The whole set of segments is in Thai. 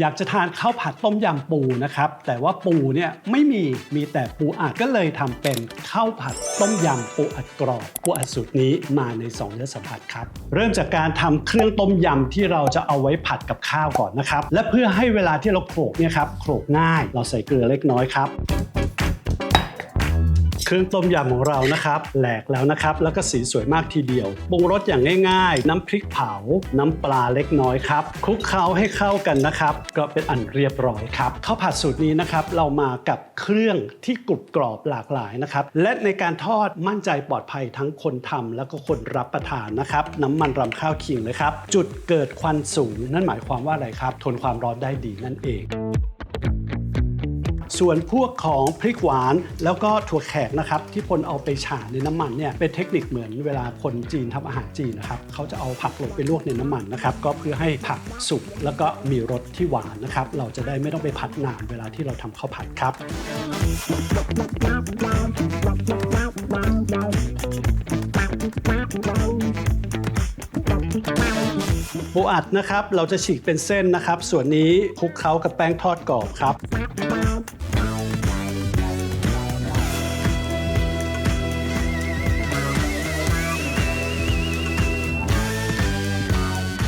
อยากจะทานข้าวผัดต้มยำปูนะครับ แต่ว่าปูเนี่ยไม่มีมีแต่ปูอัดก็เลยทำเป็นข้าวผัดต้มยำปูอัดกรอบปูอัดสูตรนี้มาในสองเนื้อสัมผัสครับ เริ่มจากการทำเครื่องต้มยำที่เราจะเอาไว้ผัดกับข้าวก่อนนะครับ และเพื่อให้เวลาที่เราโขลกเนี่ยครับโขลกง่าย เราใส่เกลือเล็กน้อยครับ เครื่องต้มยำของเรานะครับ แหลกแล้วนะครับ แล้วก็สีสวยมากทีเดียวปรุงรสอย่างง่ายๆ น้ำพริกเผา น้ำปลาเล็กน้อยครับคลุกเคล้าให้เข้ากันนะครับ ก็เป็นอันเรียบร้อยครับข้าวผัดสูตรนี้นะครับเรามากับเครื่องที่กรุบกรอบหลากหลายนะครับและในการทอดมั่นใจปลอดภัยทั้งคนทำแล้วก็คนรับประทานนะครับน้ำมันรำข้าวขิงเลยครับจุดเกิดควันสูง นั่นหมายความว่าอะไรครับ ทนความร้อนได้ดีนั่นเอง ส่วนพวกของพริกหวานแล้วก็ถั่วแขกนะครับที่พลเอาไปฉาในน้ำมันเนี่ยเป็นเทคนิคเหมือนเวลาคนจีนทำอาหารจีนนะครับเขาจะเอาผักลงไปลวกในน้ำมันนะครับก็เพื่อให้ผักสุกแล้วก็มีรสที่หวานนะครับเราจะได้ไม่ต้องไปผัดนานเวลาที่เราทำข้าวผัดครับปูอัดนะครับเราจะฉีกเป็นเส้นนะครับ ส่วนนี้คลุกเคล้ากับแป้งทอดกรอบครับ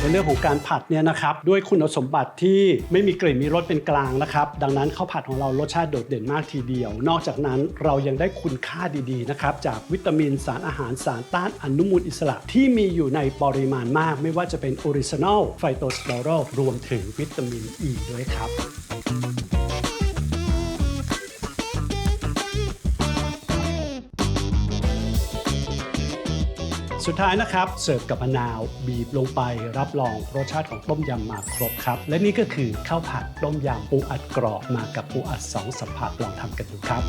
ในเรื่องของการผัดเนี่ยนะครับด้วยคุณสมบัติที่ไม่มีกลิ่นมีรสเป็นกลางนะครับดังนั้นข้าวผัดของเรารสชาติโดดเด่นมากทีเดียว นอกจากนั้นเรายังได้คุณค่าดีๆนะครับจากวิตามินสารอาหารสารต้านอนุมูลอิสระที่มีอยู่ในปริมาณมาก ไม่ว่าจะเป็นออริจินอลไฟโตสเตอรอลรวมถึงวิตามินอีด้วยครับ สุดท้ายนะครับเสิร์ฟกับมะนาวบีบลงไปรับรองรสชาติของต้มยำมาครบครับ และนี่ก็คือข้าวผัดต้มยำปูอัดกรอบมากับปูอัดสองสัมผัสลองทำกันดูครับ